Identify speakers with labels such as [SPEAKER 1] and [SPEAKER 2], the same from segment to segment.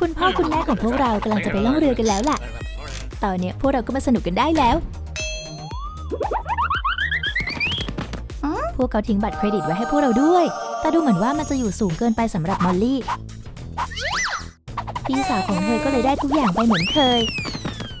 [SPEAKER 1] คุณพ่อคุณแม่ของพวกเรากำลังจะไปล่องเรือกันแล้วล่ะ ตอนเนี้ยพวกเราก็มาสนุกกันได้แล้ว พวกเขาทิ้งบัตรเครดิตไว้ให้พวกเราด้วย แต่ดูเหมือนว่ามันจะอยู่สูงเกินไปสำหรับมอลลี่ พี่สาวของเธอก็เลยได้ทุกอย่างไปเหมือนเคย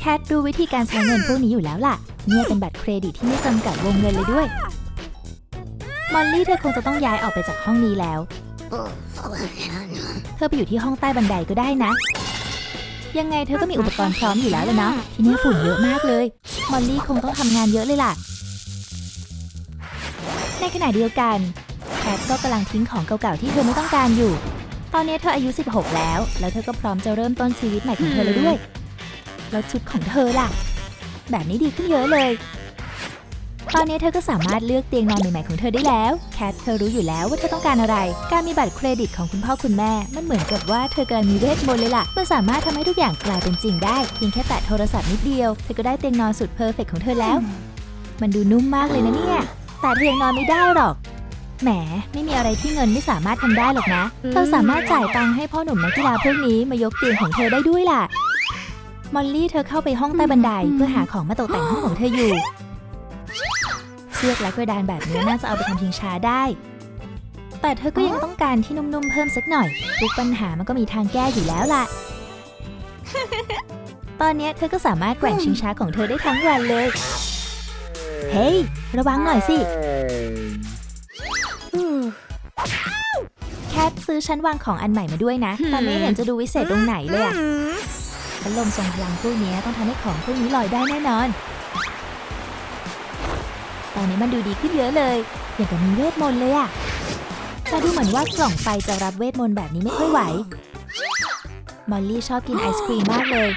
[SPEAKER 1] แคทรู้วิธีการใช้เงินพวกนี้อยู่แล้วล่ะ เนี่ยเป็นบัตรเครดิตที่ไม่จำกัดวงเงินเลยด้วย มอลลี่เธอคงจะต้องย้ายออกไปจากห้องนี้แล้ว เธอไปอยู่ที่ห้องใต้บันไดก็ได้นะ ยังไงเธอก็มีอุปกรณ์พร้อมอยู่แล้วเลยเนาะที่นี่ฝุ่นเยอะมากเลย มอลลี่คงต้องทำงานเยอะเลยล่ะ ในขณะเดียวกันแคทก็กำลังทิ้งของเก่าๆที่เธอไม่ต้องการอยู่ ตอนนี้เธออายุ 16 แล้ว แล้วเธอก็พร้อมจะเริ่มต้นชีวิตใหม่ของเธอแล้วด้วย แล้วชุดของเธอล่ะ แบบนี้ดีขึ้นเยอะเลย ตอนนี้เธอก็สามารถเลือกเตียงนอนใหม่ๆของเธอได้แล้ว แคทเธอรู้อยู่แล้วว่าเธอต้องการอะไร การมีบัตรเครดิตของคุณพ่อคุณแม่ มันเหมือนกับว่าเธอกำลังมีเวทมนต์เลยล่ะ มันสามารถทำให้ทุกอย่างกลายเป็นจริงได้เพียงแค่แตะโทรศัพท์นิดเดียว เธอก็ได้เตียงนอนสุดเพอร์เฟกของเธอแล้ว มันดูนุ่มมากเลยนะเนี่ย แต่เธอยังนอนไม่ได้หรอก แหม ไม่มีอะไรที่เงินไม่สามารถทำได้หรอกนะ เธอสามารถจ่ายตังค์ให้พ่อหนุ่มนักกีฬาพวกนี้มายกเตียงของเธอได้ด้วยล่ะ มอลลี่เธอเข้าไปห้องใต้บันไดเพื่อหาของมาตกแต่งห้องของเธออยู่ เชือกและกระดานแบบนี้น่าจะเอาไปทำชิงช้าได้ แต่เธอก็ยังต้องการที่นุ่มๆเพิ่มสักหน่อยทุกปัญหามันก็มีทางแก้อยู่แล้วล่ะ ตอนนี้เธอก็สามารถแกว่งชิงช้าของเธอได้ทั้งวันเลย เฮ้ย ระวังหน่อยสิแคทซื้อชั้นวางของอันใหม่มาด้วยนะ แต่ไม่เห็นจะดูวิเศษตรงไหนเลยอะพัดลมทรงพลังพวกนี้ต้องทำให้ของพวกนี้ลอยได้แน่นอน ตอนนี้มันดูดีขึ้นเยอะเลย อย่างกับมีเวทมนต์เลยอะแต่ดูเหมือนว่ากล่องไฟจะรับเวทมนต์แบบนี้ไม่ค่อยไหว มอลลี่ชอบกินไอศครีมมากเลย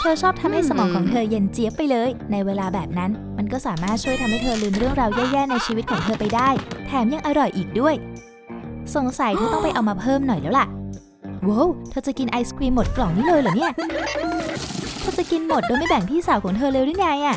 [SPEAKER 1] เธอชอบทำให้สมองของเธอเย็นเจี๊ยบไปเลย ในเวลาแบบนั้น มันก็สามารถช่วยทำให้เธอลืมเรื่องราวแย่ๆในชีวิตของเธอไปได้ แถมยังอร่อยอีกด้วย สงสัยเธอต้องไปเอามาเพิ่มหน่อยแล้วล่ะว้าวเธอจะกินไอศครีมหมดกล่องนี้เลยเหรอเนี่ย เธอจะกินหมดโดยไม่แบ่งพี่สาวของเธอเลยหรือไงอะ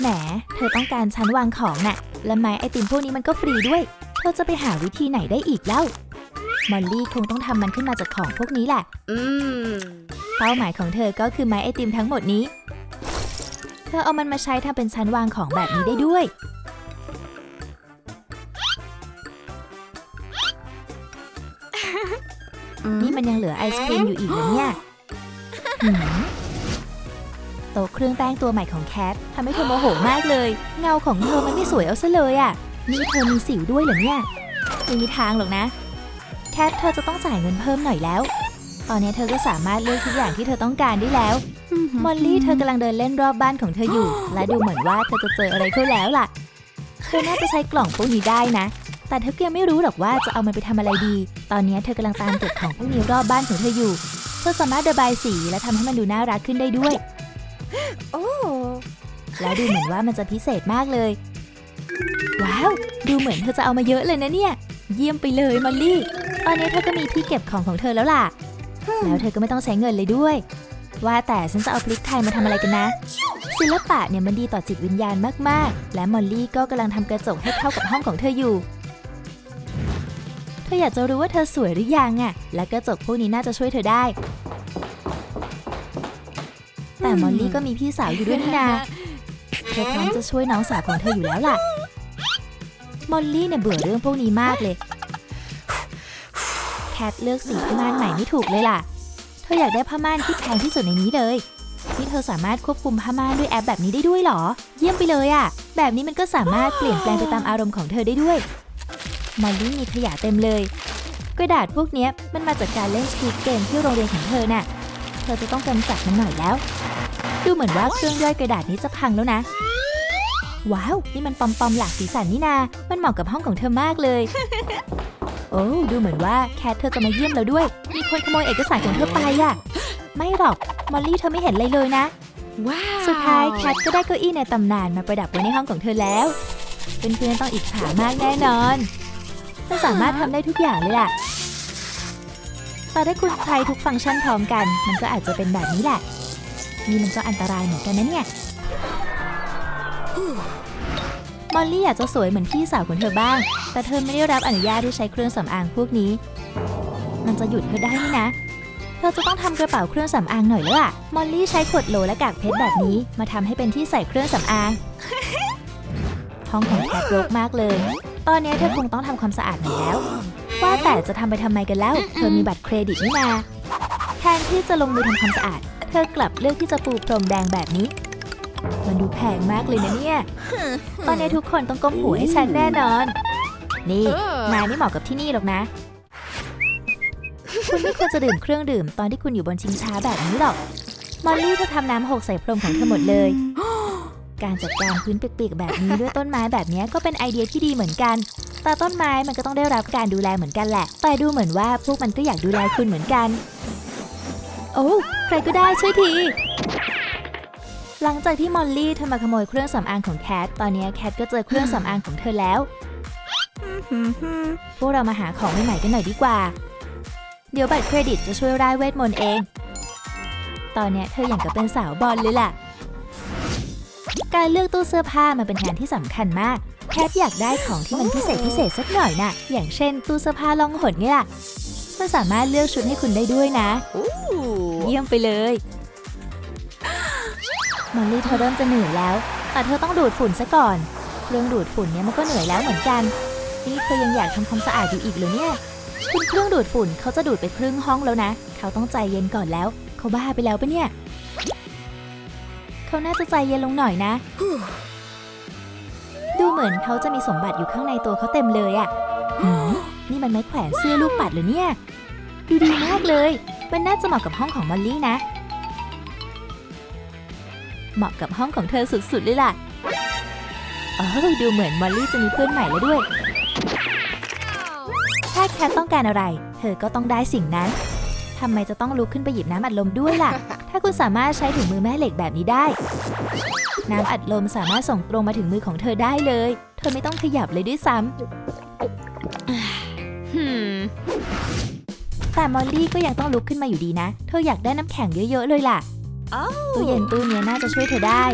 [SPEAKER 1] แหม เธอต้องการชั้นวางของน่ะ และไม้ไอติมพวกนี้มันก็ฟรีด้วย เธอจะไปหาวิธีไหนได้อีกเล่า มอลลี่คงต้องทำมันขึ้นมาจากของพวกนี้แหละ
[SPEAKER 2] Mmm.
[SPEAKER 1] เป้าหมายของเธอก็คือไม้ไอติมทั้งหมดนี้ เธอเอามันมาใช้ทำเป็นชั้นวางของแบบนี้ได้ด้วย นี่มันยังเหลือไอศครีมอยู่อีกเหรอเนี่ยหืม โต๊ะเครื่องแป้งตัวใหม่ของแคททำให้เธอโมโหมากเลย เงาของเธอมันไม่สวยเอาซะเลยอะ่ะนี่เธอมีสิวด้วยเหรอเนี่ยไม่มีทางหรอกนะ แคทเธอจะต้องจ่ายเงินเพิ่มหน่อยแล้ว ตอนนี้เธอก็สามารถเลือกทุกอย่างที่เธอต้องการได้แล้วมอลลี่เธอกำลังเดินเล่นรอบบ้านของเธออยู่ และดูเหมือนว่าเธอจะเจออะไรเข้าแล้วล่ะ เธอน่าจะใช้กล่องพวกนี้ได้นะ แต่เธอก็ยังไม่รู้หรอกว่าจะเอามันไปทำอะไรดี ตอนนี้เธอกำลังตามเก็บของพวกนี้รอบบ้านของเธออยู่ เธอสามารถระบายสีและทำให้มันดูน่ารักขึ้นได้ด้วย
[SPEAKER 2] Oh.
[SPEAKER 1] แล้วดูเหมือนว่ามันจะพิเศษมากเลย ว้าว ดูเหมือนเธอจะเอามาเยอะเลยนะเนี่ย เยี่ยมไปเลยมอลลี่ ตอนนี้เธอก็มีที่เก็บของของเธอแล้วล่ะ แล้วเธอก็ไม่ต้องใช้เงินเลยด้วย ว่าแต่ฉันจะเอาพริกไทยมาทำอะไรกันนะ ศิลปะเนี่ยมันดีต่อจิตวิญญาณมากๆ และมอลลี่ก็กำลังทำกระจกให้เข้ากับห้องของเธออยู่ เธออยากจะรู้ว่าเธอสวยหรือยังอะและกระจกพวกนี้น่าจะช่วยเธอได้ แต่มอลลี่ก็มีพี่สาวอยู่ด้วยนี่นาเธอพร้อมจะช่วยน้องสาวของเธออยู่แล้วล่ะ มอลลี่เนี่ยเบื่อเรื่องพวกนี้มากเลย แคทเลือกสีผ้าม่านใหม่ไม่ถูกเลยล่ะ เธออยากได้ผ้าม่านที่แพงที่สุดในนี้เลยนี่เธอสามารถควบคุมผ้าม่านด้วยแอปแบบนี้ได้ด้วยเหรอ เยี่ยมไปเลยอะ่ะแบบนี้มันก็สามารถเปลี่ยนแปลงไปตามอารมณ์ของเธอได้ด้วย มอลลี่มีขยะเต็มเลย กระดาษพวกเนี้ยมันมาจากการเล่นสควิดเกมที่โรงเรียนของเธอน่ะ เธอจะต้องกำจัดมันหน่อยแล้ว ดูเหมือนว่าเครื่องย่อยกระดาษนี้จะพังแล้วนะ ว้าว นี่มันปอมปอมๆหลากสีสันนี่นา มันเหมาะกับห้องของเธอมากเลย โอ้ดูเหมือนว่าแคทเธอจะมาเยี่ยมเราด้วย มีคนขโมยเอกสารของเธอไปอะไม่หรอก มอลลี่เธอไม่เห็นอะไรเลยนะ
[SPEAKER 2] Wow.
[SPEAKER 1] สุดท้ายแคทก็ได้เก้าอี้ในตำนานมาประดับไว้ในห้องของเธอแล้ว เพื่อนๆต้องอิจฉามากแน่นอนเธอสามารถทำได้ทุกอย่างเลยล่ะแต่ถ้าคุณใช้ทุกฟังก์ชันพร้อมกัน มันก็อาจจะเป็นแบบนี้แหละ นี่มันก็อันตรายเหมือนกันนะเนี่ยมอลลี่อยากจะสวยเหมือนพี่สาวของเธอบ้าง แต่เธอไม่ได้รับอนุญาตให้ใช้เครื่องสำอางพวกนี้ มันจะหยุดเธอได้นี่นะ เธอจะต้องทำกระเป๋าเครื่องสำอางหน่อยแล้วล่ะมอลลี่ใช้ขวดโหลและกากเพชรแบบนี้ มาทำให้เป็นที่ใส่เครื่องสำอาง ห้องของแคทรกมากเลย ตอนนี้เธอคงต้องทำความสะอาดหน่อยแล้ว ว่าแต่จะทำไปทำไมกันแล้ว เธอมีบัตรเครดิตนี่นาแทนที่จะลงมือทำความสะอาด ธอกลับเลือกที่จะปูพรมแดงแบบนี้ มันดูแพงมากเลยนะเนี่ย ตอนนี้ทุกคนต้องก้มหัวให้ฉันแน่นอน นี่นายไม่เหมาะกับที่นี่หรอกนะ คุณไม่ควรจะดื่มเครื่องดื่มตอนที่คุณอยู่บนชิงช้าแบบนี้หรอก มอลลี่เธอทำน้ำหกใส่พรมของเธอหมดเลย การจัดการพื้นเปียกๆแบบนี้ด้วยต้นไม้แบบนี้ก็เป็นไอเดียที่ดีเหมือนกันแต่ต้นไม้มันก็ต้องได้รับการดูแลเหมือนกันแหละ แต่ดูเหมือนว่าพวกมันก็อยากดูแลคุณเหมือนกัน โอ้ใครก็ได้ช่วยที หลังจากที่มอลลี่เธอมาขโมยเครื่องสำอางของแคท ตอนนี้แคทก็เจอเครื่องสำอางของเธอแล้ว พวกเรามาหาของใหม่ๆกันหน่อยดีกว่า เดี๋ยวบัตรเครดิตจะช่วยร่ายเวทมนต์เอง ตอนเนี้ยเธออย่างกับเป็นสาวบอลเลยล่ะ การเลือกตู้เสื้อผ้ามันเป็นงานที่สำคัญมากแคทอยากได้ของที่มันพิเศษพิเศษสักหน่อยน่ะ อย่างเช่นตู้เสื้อผ้าล่องหนไงล่ะ มันสามารถเลือกชุดให้คุณได้ด้วยนะ เยี่ยมไปเลยมอลลี่เธอเริ่มจะเหนื่อยแล้ว แต่เธอต้องดูดฝุ่นซะก่อน เครื่องดูดฝุ่นเนี่ยมันก็เหนื่อยแล้วเหมือนกัน นี่เธอยังอยากทำความสะอาดอยู่อีกเหรือเนี่ย คุณเครื่องดูดฝุ่นเขาจะดูดไปครึ่งห้องแล้วนะ เขาต้องใจเย็นก่อนแล้ว เขาบ้าไปแล้วปะเนี่ย เขาน่าจะใจเย็นลงหน่อยนะ ดูเหมือนเขาจะมีสมบัติอยู่ข้างในตัวเขาเต็มเลยอะหืมนี่มันไม้แขวนเสื้อลูกปัดหรือเนี่ย ดูดีมากเลย มันน่าจะเหมาะกับห้องของมอลลี่นะ เหมาะกับห้องของเธอสุดๆเลยล่ะเออดูเหมือนมอลลี่จะมีเพื่อนใหม่แล้วด้วย ถ้าแคทต้องการอะไร เธอก็ต้องได้สิ่งนั้นทำไมจะต้องลุกขึ้นไปหยิบน้ำอัดลมด้วยล่ะ ถ้าคุณสามารถใช้ถุงมือแม่เหล็กแบบนี้ได้ น้ำอัดลมสามารถส่งตรงมาถึงมือของเธอได้เลย เธอไม่ต้องขยับเลยด้วยซ้ำ แต่มอลลี่ก็ยังต้องลุกขึ้นมาอยู่ดีนะ เธออยากได้น้ำแข็งเยอะๆเลยล่ะ ตู้เย็นตู้เนี้ยน่าจะช่วยเธอได้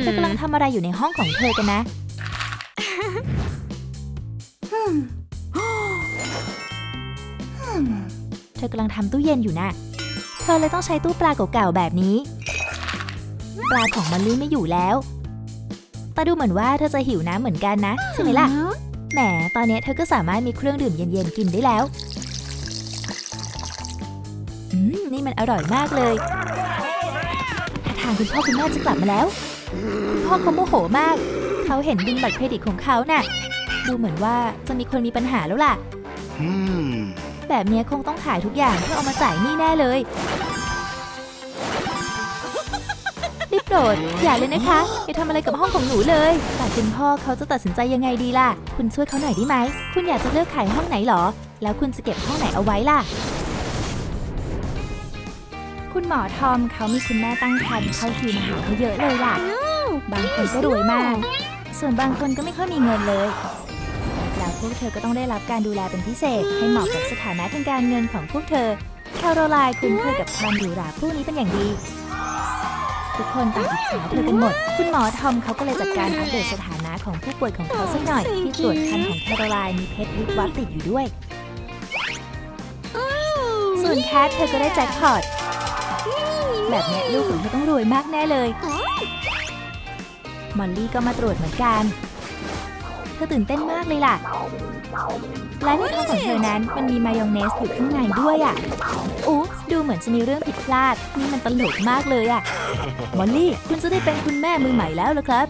[SPEAKER 1] เธอกำลังทำอะไรอยู่ในห้องของเธอกันนะ เธอกำลังทำตู้เย็นอยู่นะ เธอเลยต้องใช้ตู้ปลาเก่าๆแบบนี้ ปลาของมอลลี่ไม่อยู่แล้ว แต่ดูเหมือนว่าเธอจะหิวน้ำเหมือนกันนะ ใช่ไหมล่ะ แหม ตอนนี้เธอก็สามารถมีเครื่องดื่มเย็นๆกินได้แล้ว อืม นี่มันอร่อยมากเลยท่าทางคุณพ่อคุณแม่จะกลับมาแล้วคุณพ่อเขาโมโหมาก เขาเห็นบินบัตรเครดิตของเขาน่ะ ดูเหมือนว่าจะมีคนมีปัญหาแล้วล่ะ
[SPEAKER 3] Hmm.
[SPEAKER 1] แบบเนี้ยคงต้องขายทุกอย่างเพื่อเอามาจ่ายหนี้แน่เลย รีบโปรดอย่าเลยนะคะ อย่าทำอะไรกับห้องของหนูเลย แต่คุณพ่อเขาจะตัดสินใจยังไงดีล่ะ คุณช่วยเขาหน่อยได้ไหม คุณอยากจะเลือกขายห้องไหนหรอ แล้วคุณจะเก็บห้องไหนเอาไว้ล่ะ คุณหมอทอมเขามีคุณแม่ตั้งครรภ์เข้าทีมหาเขาเยอะเลยล่ะ บางคนก็รวยมาก ส่วนบางคนก็ไม่ค่อยมีเงินเลยแล้วพวกเธอก็ต้องได้รับการดูแลเป็นพิเศษ ให้เหมาะกับสถานะทางการเงินของพวกเธอ แคโรไลน์คุ้นเคยกับความหรูหราผู้นี้เป็นอย่างดี ทุกคนต่างอิจฉาเธอกันหมด คุณหมอทอมเขาก็เลยจัดการอัปเดตสถานะของผู้ป่วยของเขาสักหน่อย ที่ตรวจคันของแคโรไลน์มีเพชรวิบวับติดอยู่ด้วย ส่วนแคทเธอก็ได้แจ็คพอตแบบนี้ลูกของเธอต้องรวยมากแน่เลย มอลลี่ก็มาตรวจเหมือนกัน เธอตื่นเต้นมากเลยล่ะ และในท้องของเธอนั้นมันมีมายองเนสอยู่ข้างในด้วยอะอุ๊บดูเหมือนจะมีเรื่องผิดพลาด นี่มันตลกมากเลยอะ มอลลี่ คุณจะได้เป็นคุณแม่มือใหม่แล้วเหรอครับ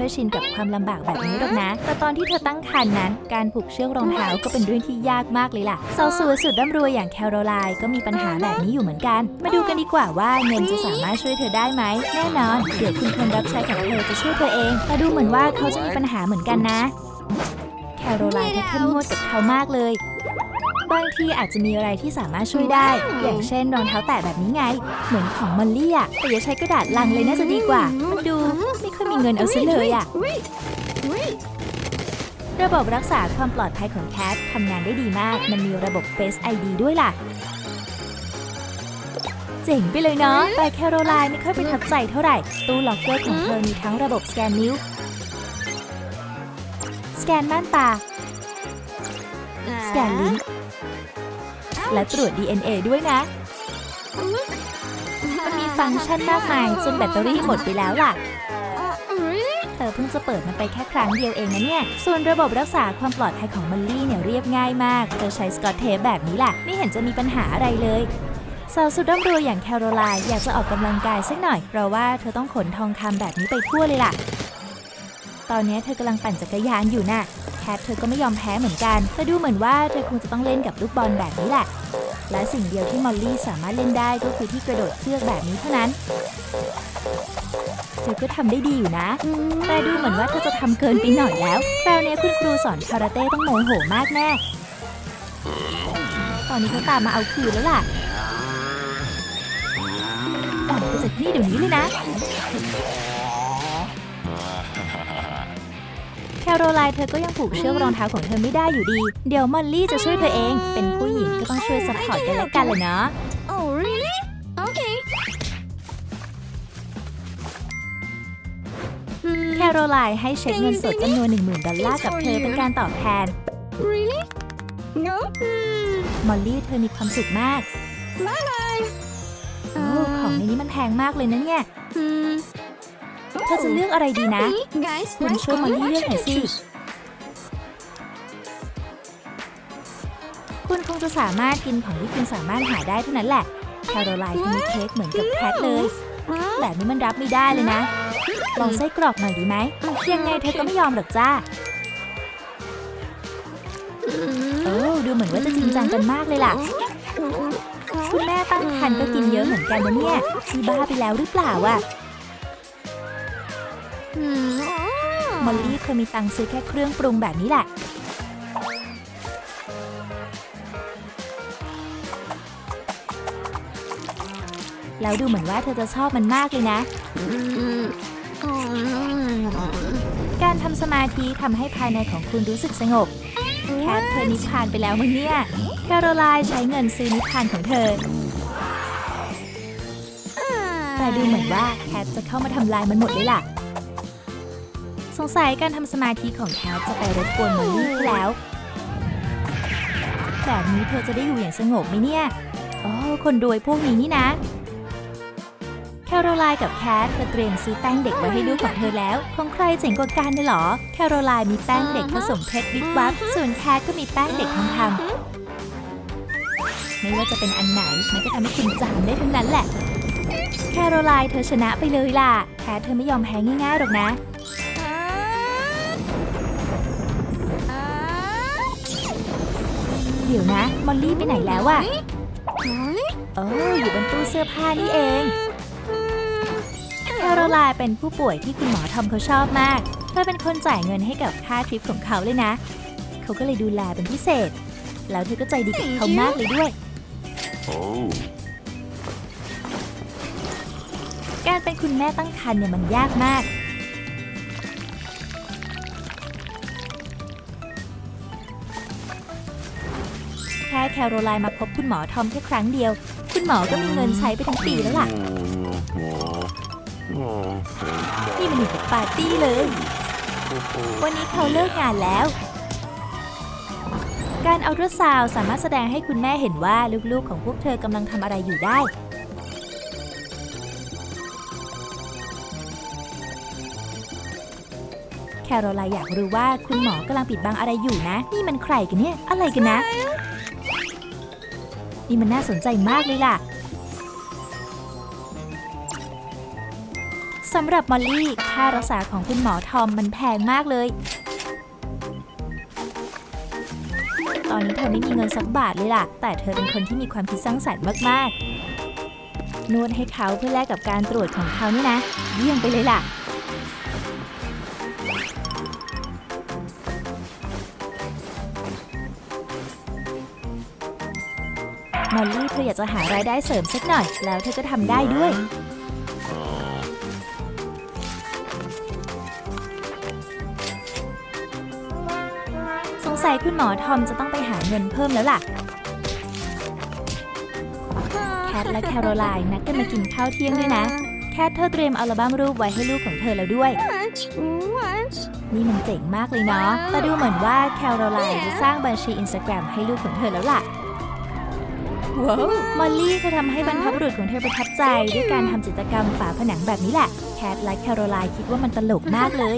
[SPEAKER 1] ค่อยชินกับความลำบากแบบนี้หรอกนะ แต่ตอนที่เธอตั้งครรภ์นั้น การผูกเชือกรองเท้าก็เป็นเรื่องที่ยากมากเลยล่ะสาวสวยสุดร่ำรวยอย่างแคโรไลน์ก็มีปัญหาแบบนี้อยู่เหมือนกัน มาดูกันดีกว่าว่าเงินจะสามารถช่วยเธอได้ไหม แน่นอน เดี๋ยวคุณคนรับใช้ของเธอจะช่วยเธอเอง แต่ดูเหมือนว่าเขาจะมีปัญหาเหมือนกันนะ แคโรไลน์เธอเข้มงวดกับเขามากเลย บางทีอาจจะมีอะไรที่สามารถช่วยได้ อย่างเช่นรองเท้าแตะแบบนี้ไง เหมือนของมอลลี่อะแต่อย่าใช้กระดาษลังเลยน่าจะดีกว่า มันดูไม่ค่อยมีเงินเอาซะเลยอะ
[SPEAKER 2] Wait! Wait!
[SPEAKER 1] ระบบรักษาความปลอดภัยของแคททำงานได้ดีมาก มันมีระบบ Face ID ด้วยล่ะ เจ๋งไปเลยเนาะแต่แคโรไลน์ไม่ค่อยประทับใจเท่าไหร่ ตู้ล็อกเกอร์ของเธอมีทั้งระบบสแกนนิ้ว สแกนม่านตา สแกนลิ้น และตรวจ DNA ด้วยนะ มันมีฟังก์ชันมากมายจนแบตเตอรี่หมดไปแล้วล่ะ เธอเพิ่งจะเปิดมันไปแค่ครั้งเดียวเองนะเนี่ย ส่วนระบบรักษาความปลอดภัยของมอลลี่เนี่ยเรียบง่ายมาก เธอใช้สกอตเทปแบบนี้แหละไม่เห็นจะมีปัญหาอะไรเลยสาวสุดร่ำรวยอย่างแคโรไลน์อยากจะออกกำลังกายสักหน่อย เพราะว่าเธอต้องขนทองคำแบบนี้ไปทั่วเลยล่ะ ตอนนี้เธอกำลังปั่นจักรยานอยู่น่ะ ทเธอก็ไม่ยอมแพ้เหมือนกัน แต่ดูเหมือนว่าเธอคงจะต้องเล่นกับลูกบอลแบบนี้แหละ และสิ่งเดียวที่มอลลี่สามารถเล่นได้ก็คือที่กระโดดเชือกแบบนี้เท่านั้น เธอก็ทำได้ดีอยู่นะ แต่ดูเหมือนว่าเธอจะทำเกินไปหน่อยแล้ว คราวนี้คุณครูสอนคาราเต้ต้องโมโหมากแน่ ตอนนี้เขาตามมาเอาคืนแล้วล่ะออกไปจากที่นี่เดี๋ยวนี้เลยนะ แคโรไลน์เธอก็ยังผูกเชือกรองเท้าของเธอไม่ได้อยู่ดี เดี๋ยวมอลลี่จะช่วยเธอเอง เป็นผู้หญิงก็ต้องช่วยซัพพอร์ตกันและกันเลยเนาะ
[SPEAKER 2] Oh, really? Okay.
[SPEAKER 1] แคโรไลน์ให้เช็คเงินสดจำนวน10,000ดอลลาร์กับเธอเป็นการตอบแทน
[SPEAKER 2] Really? No? Hmm.
[SPEAKER 1] มอลลี่เธอมีความสุขมาก
[SPEAKER 2] Bye bye.
[SPEAKER 1] โอ้ของในนี้มันแพงมากเลยนะเนี่ย
[SPEAKER 2] Hmm.
[SPEAKER 1] เธอจะเลือกอะไรดีนะ
[SPEAKER 2] Hey, guys,
[SPEAKER 1] คุณ
[SPEAKER 2] nice
[SPEAKER 1] ช่วยมอลลี่เลือกหน่อยสิ
[SPEAKER 2] choose.
[SPEAKER 1] คุณคงจะสามารถกินของที่คุณสามารถหาได้เท่านั้นแหละแคโรไลน์เธอมีเค้กเหมือนกับแคทเลย
[SPEAKER 2] Huh?
[SPEAKER 1] แบบนี้มันรับไม่ได้เลยนะ ลองไส้กรอกหน่อยดีไหมยังไงเธอก็ไม่ยอมหรอกจ้าโอ้ดูเหมือนว่าจะจริงจังกันมากเลยล่ะ คุณแม่ตั้งครรภ์ก็กินเยอะเหมือนกันนะเนี่ยมีบ้าไปแล้วหรือเปล่าอะ
[SPEAKER 2] Hmm.
[SPEAKER 1] มอลลี่เธอมีตังค์ซื้อแค่เครื่องปรุงแบบนี้แหละ แล้วดูเหมือนว่าเธอจะชอบมันมากเลยนะ การทำสมาธิทำให้ภายในของคุณรู้สึกสงบ แคทเธอนิพานไปแล้วมั้งเนี่ย แคโรไลน์ใช้เงินซื้อนิพพานของเธอ แต่ดูเหมือนว่าแคทจะเข้ามาทำลายมันหมดเลยล่ะ สงสัยการทำสมาธิของแคทจะไปรบกวนมอลลี่แล้ว แบบนี้เธอจะได้อยู่อย่างสงบไหมเนี่ยอ๋อคนรวยพวกนี้นี่นะ แคโรไลน์กับแคทเธอเตรียมซื้อแป้งเด็กไว้ให้ลูกของเธอแล้ว ของใครเจ๋งกว่ากันเลยหรอ แคโรไลน์มีแป้งเด็กผสมเพชรวิบวับส่วนแคทก็มีแป้งเด็กทองคำไม่ว่าจะเป็นอันไหนมันก็ทำให้คุณจำได้ทั้งนั้นแหละ แคโรไลน์เธอชนะไปเลยล่ะ แคทเธอไม่ยอมแพ้ง่ายๆหรอกนะ เดี๋ยวนะ มอลลี่ไปไหนแล้วอะ
[SPEAKER 2] Really?
[SPEAKER 1] เอออยู่บนตู้เสื้อผ้านี่เองแคโรไลน์เป็นผู้ป่วยที่คุณหมอทอมเขาชอบมาก เธอเป็นคนจ่ายเงินให้กับค่าทริปของเขาเลยนะ เขาก็เลยดูแลเป็นพิเศษ แล้วเธอก็ใจดีกับเขามากเลยด้วย
[SPEAKER 3] Oh.
[SPEAKER 1] การเป็นคุณแม่ตั้งครรภ์เนี่ยมันยากมาก แค่แคโรไลน์มาพบคุณหมอทอมแค่ครั้งเดียว คุณหมอก็มีเงินใช้ไปทั้งปีแล้วล่ะ นี่มันอยู่กับปาร์ตี้เลย วันนี้เขาเลิกงานแล้ว การอัลตราซาวสามารถแสดงให้คุณแม่เห็นว่าลูกๆ ของพวกเธอกำลังทำอะไรอยู่ได้แคโรไลน์อยากรู้ว่าคุณหมอกำลังปิดบังอะไรอยู่นะ นี่มันใครกันเนี่ย อะไรกันนะ นี่มันน่าสนใจมากเลยล่ะสำหรับมอลลี่ ค่ารักษาของคุณหมอทอมมันแพงมากเลย ตอนนี้เธอไม่มีเงินสักบาทเลยล่ะ แต่เธอเป็นคนที่มีความคิดสร้างสรรค์มาก ๆ นวดให้เขาเพื่อแลกกับการตรวจของเขานี่นะ เยี่ยมไปเลยล่ะ มอลลี่เธออยากจะหารายได้เสริมสักหน่อย แล้วเธอก็ทำได้ด้วย สงสัยคุณหมอทอมจะต้องไปหาเงินเพิ่มแล้วล่ะ แคทและแคโรไลน์นัดกันมากินข้าวเที่ยงด้วยนะ แคทเธอเตรียมอัลบั้มรูปไว้ให้ลูกของเธอแล้วด้วย นี่มันเจ๋งมากเลยเนาะแต่ดูเหมือนว่าแคโรไลน์จะสร้างบัญชีอินสตาแกรมให้ลูกของเธอแล้วล่ะ ว้าวมอลลี่เธอทำให้บรรพบุรุษของเธอประทับใจ ด้วยการทำจิตรกรรมฝาผนังแบบนี้แหละ แคทและแคโรไลน์คิดว่ามันตลกมากเลย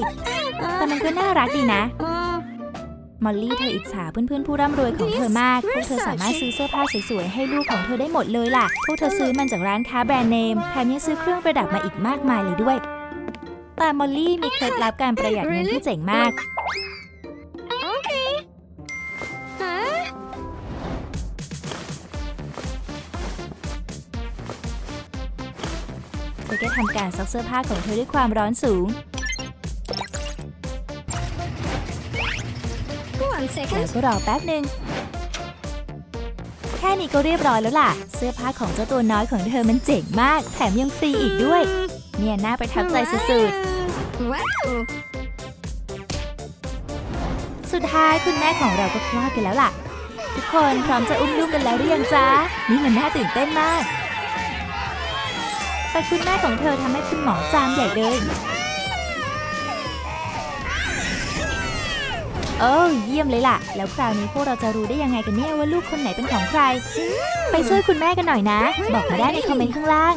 [SPEAKER 1] แต่มันก็น่ารักดีนะ มอลลี่เธออิจฉาเพื่อนๆผู้ร่ำรวยของเธอมาก พวกเธอสามารถซื้อเสื้อผ้าสวยๆให้ลูกของเธอได้หมดเลยล่ะ พวกเธอซื้อมันจากร้านค้าแบรนด์เนม แถมยังซื้อเครื่องประดับมาอีกมากมายเลยด้วย แต่มอลลี่มีเคล็ดลับการประหยัดเงินที่เจ๋งมาก ธอก็ทำการซักเสื้อผ้าของเธอด้วยความร้อนสูง
[SPEAKER 2] One
[SPEAKER 1] แล้ว
[SPEAKER 2] second.
[SPEAKER 1] ก็รอแป๊บหนึ่ง แค่นี้ก็เรียบร้อยแล้วล่ะ เสื้อผ้าของเจ้าตัวน้อยของเธอมันเจ๋งมาก แถมยังฟรีอีกด้วย เนี่ยน่าประทับใจสุด
[SPEAKER 2] Wow.
[SPEAKER 1] ๆ สุดท้ายคุณแม่ของเราก็คลอดกันแล้วล่ะ ทุกคนพร้อมจะอุ้มลูกกันแล้วหรือยังจ๊ะ นี่มันน่าตื่นเต้นมาก แต่คุณแม่ของเธอทำให้คุณหมอจามใหญ่เลย โอ้เยี่ยมเลยล่ะ แล้วคราวนี้พวกเราจะรู้ได้ยังไงกันเนี่ยว่าลูกคนไหนเป็นของใคร ไปช่วยคุณแม่กันหน่อยนะ บอกมาได้ในคอมเมนต์ข้างล่าง